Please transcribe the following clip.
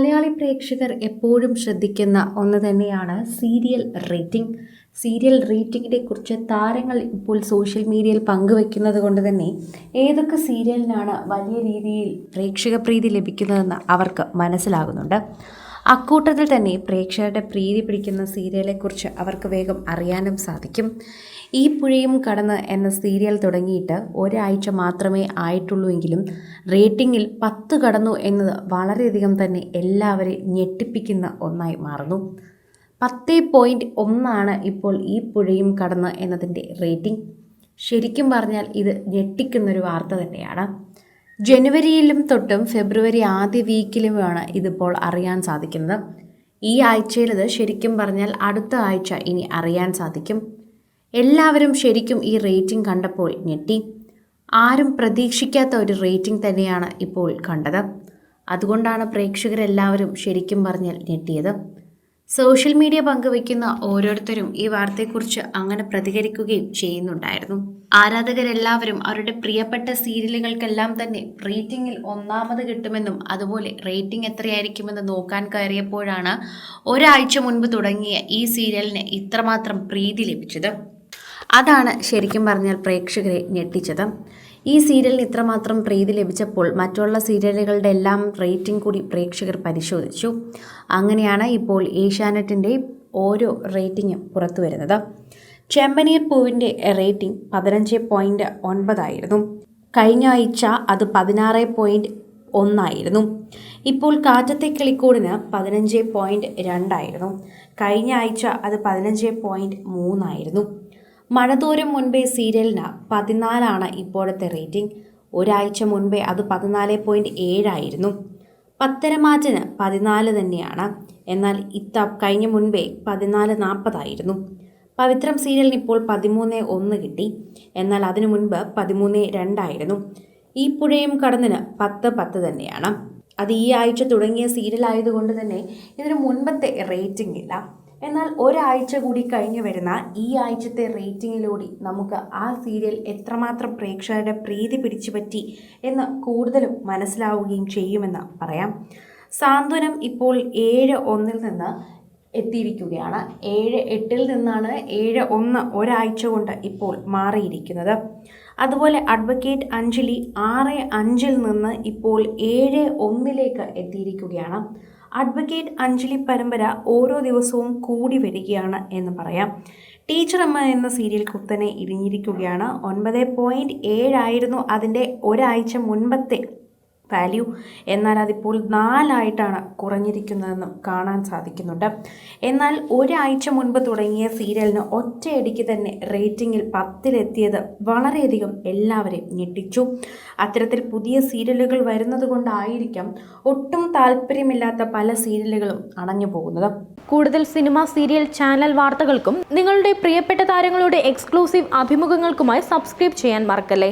മലയാളി പ്രേക്ഷകർ എപ്പോഴും ശ്രദ്ധിക്കുന്ന ഒന്ന് തന്നെയാണ് സീരിയൽ റേറ്റിംഗ്. സീരിയൽ റേറ്റിങ്ങിനെ കുറിച്ച് താരങ്ങൾ ഇപ്പോൾ സോഷ്യൽ മീഡിയയിൽ പങ്കുവെക്കുന്നത് കൊണ്ട് തന്നെ ഏതൊക്കെ സീരിയലിനാണ് വലിയ രീതിയിൽ പ്രേക്ഷക പ്രീതി ലഭിക്കുന്നതെന്ന് അവർക്ക് മനസ്സിലാകുന്നുണ്ട്. അക്കൂട്ടത്തിൽ തന്നെ പ്രേക്ഷകരുടെ പ്രീതി പിടിക്കുന്ന സീരിയലെക്കുറിച്ച് അവർക്ക് വേഗം അറിയാനും സാധിക്കും. ഈ പുഴയും കടന്ന് എന്ന സീരിയൽ തുടങ്ങിയിട്ട് ഒരാഴ്ച മാത്രമേ ആയിട്ടുള്ളൂ എങ്കിലും റേറ്റിംഗിൽ പത്ത് കടന്നു എന്നത് വളരെയധികം തന്നെ എല്ലാവരെയും ഞെട്ടിപ്പിക്കുന്ന ഒന്നായി മാറുന്നു. പത്ത് പോയിന്റ് ഒന്നാണ് ഇപ്പോൾ ഈ പുഴയും കടന്ന് എന്നതിന്റെ റേറ്റിംഗ്. ശരിക്കും പറഞ്ഞാൽ ഇത് ഞെട്ടിക്കുന്നൊരു വാർത്ത തന്നെയാണ്. ജനുവരിയിലും തൊട്ടും ഫെബ്രുവരി ആദ്യ വീക്കിലുമാണ് ഇതിപ്പോൾ അറിയാൻ സാധിക്കുന്നത്. ഈ ആഴ്ചയിലത് ശരിക്കും പറഞ്ഞാൽ അടുത്ത ആഴ്ച ഇനി അറിയാൻ സാധിക്കും. എല്ലാവരും ശരിക്കും ഈ റേറ്റിംഗ് കണ്ടപ്പോൾ ഞെട്ടി. ആരും പ്രതീക്ഷിക്കാത്ത ഒരു റേറ്റിംഗ് തന്നെയാണ് ഇപ്പോൾ കണ്ടത്. അതുകൊണ്ടാണ് പ്രേക്ഷകരെല്ലാവരും ശരിക്കും പറഞ്ഞാൽ ഞെട്ടിയത്. സോഷ്യൽ മീഡിയ പങ്കുവയ്ക്കുന്ന ഓരോരുത്തരും ഈ വാർത്തയെക്കുറിച്ച് അങ്ങനെ പ്രതികരിക്കുകയും ചെയ്യുന്നുണ്ടായിരുന്നു. ആരാധകരെല്ലാവരും അവരുടെ പ്രിയപ്പെട്ട സീരിയലുകൾക്കെല്ലാം തന്നെ റേറ്റിംഗിൽ ഒന്നാമത് കിട്ടുമെന്നും അതുപോലെ റേറ്റിംഗ് എത്രയായിരിക്കുമെന്ന് നോക്കാൻ കയറിയപ്പോഴാണ് ഒരാഴ്ച മുൻപ് തുടങ്ങിയ ഈ സീരിയലിന് ഇത്രമാത്രം പ്രീതി ലഭിച്ചത്. അതാണ് ശരിക്കും പറഞ്ഞാൽ പ്രേക്ഷകരെ ഞെട്ടിച്ചത്. ഈ സീരിയലിന് ഇത്രമാത്രം പ്രീതി ലഭിച്ചപ്പോൾ മറ്റുള്ള സീരിയലുകളുടെ എല്ലാം റേറ്റിംഗ് കൂടി പ്രേക്ഷകർ പരിശോധിച്ചു. അങ്ങനെയാണ് ഇപ്പോൾ ഏഷ്യാനെറ്റിന്റെ ഓരോ റേറ്റിംഗും പുറത്തു വരുന്നത്. ചെമ്പനീർ പൂവിന്റെ റേറ്റിംഗ് പതിനഞ്ച് പോയിന്റ് ഒൻപതായിരുന്നു കഴിഞ്ഞ ആഴ്ച അത് പതിനാറ് പോയിന്റ് ഒന്നായിരുന്നു ഇപ്പോൾ കാറ്റത്തെ കിളിക്കൂടിന് പതിനഞ്ച് പോയിന്റ് രണ്ടായിരുന്നു കഴിഞ്ഞ ആഴ്ച അത് പതിനഞ്ച് പോയിന്റ് മൂന്നായിരുന്നു മഴതോരും മുൻപേ സീരിയലിന് പതിനാലാണ് ഇപ്പോഴത്തെ റേറ്റിംഗ്. ഒരാഴ്ച മുൻപേ അത് പതിനാല് പോയിന്റ് ഏഴായിരുന്നു. പത്തരമാറ്റിന് പതിനാല് തന്നെയാണ്. എന്നാൽ ഇത്ത കഴിഞ്ഞ മുൻപേ പതിനാല് നാൽപ്പതായിരുന്നു. പവിത്രം സീരിയലിന് ഇപ്പോൾ പതിമൂന്ന് ഒന്ന് കിട്ടി. എന്നാൽ അതിനു മുൻപ് പതിമൂന്ന് രണ്ടായിരുന്നു. ഈ പുഴയും കടന്നിന് പത്ത് പത്ത് തന്നെയാണ്. അത് ഈ ആഴ്ച തുടങ്ങിയ സീരിയൽ ആയതുകൊണ്ട് തന്നെ ഇതിന് മുൻപത്തെ റേറ്റിംഗ് ഇല്ല. എന്നാൽ ഒരാഴ്ച കൂടി കഴിഞ്ഞു വരുന്ന ഈ ആഴ്ചത്തെ റേറ്റിങ്ങിലൂടെ നമുക്ക് ആ സീരിയൽ എത്രമാത്രം പ്രേക്ഷകരുടെ പ്രീതി പിടിച്ചു പറ്റി എന്ന് കൂടുതലും മനസ്സിലാവുകയും ചെയ്യുമെന്ന് പറയാം. സാന്ത്വനം ഇപ്പോൾ ഏഴ് ഒന്നിൽ നിന്ന് എത്തിയിരിക്കുകയാണ്. ഏഴ് എട്ടിൽ നിന്നാണ് ഏഴ് ഒന്ന് ഒരാഴ്ച കൊണ്ട് ഇപ്പോൾ മാറിയിരിക്കുന്നത്. അതുപോലെ അഡ്വക്കേറ്റ് അഞ്ജലി ആറ് അഞ്ചിൽ നിന്ന് ഇപ്പോൾ ഏഴ് ഒന്നിലേക്ക് എത്തിയിരിക്കുകയാണ്. അഡ്വക്കേറ്റ് അഞ്ജലി പരമ്പര ഓരോ ദിവസവും കൂടി വരികയാണ് എന്ന് പറയാം. ടീച്ചർ അമ്മ എന്ന സീരിയൽ കുത്തനെ ഇടിഞ്ഞിരിക്കുകയാണ്. ഒൻപത് പോയിന്റ് ഏഴായിരുന്നു അതിന്റെ ഒരാഴ്ച മുൻപത്തെ വാല്യൂ എന്നാൽ അതിപ്പോൾ നാലായിട്ടാണ് കുറഞ്ഞിരിക്കുന്നതെന്നും കാണാൻ സാധിക്കുന്നുണ്ട്. എന്നാൽ ഒരാഴ്ച മുൻപ് തുടങ്ങിയ സീരിയലിന് ഒറ്റയടിക്ക് തന്നെ റേറ്റിംഗിൽ പത്തിലെത്തിയത് വളരെയധികം എല്ലാവരെയും ഞെട്ടിച്ചു. അത്തരത്തിൽ പുതിയ സീരിയലുകൾ വരുന്നത് കൊണ്ടായിരിക്കാം ഒട്ടും താല്പര്യമില്ലാത്ത പല സീരിയലുകളും അണഞ്ഞു പോകുന്നത്. കൂടുതൽ സിനിമ സീരിയൽ ചാനൽ വാർത്തകൾക്കും നിങ്ങളുടെ പ്രിയപ്പെട്ട താരങ്ങളുടെ എക്സ്ക്ലൂസീവ് അഭിമുഖങ്ങൾക്കുമായി സബ്സ്ക്രൈബ് ചെയ്യാൻ മറക്കല്ലേ?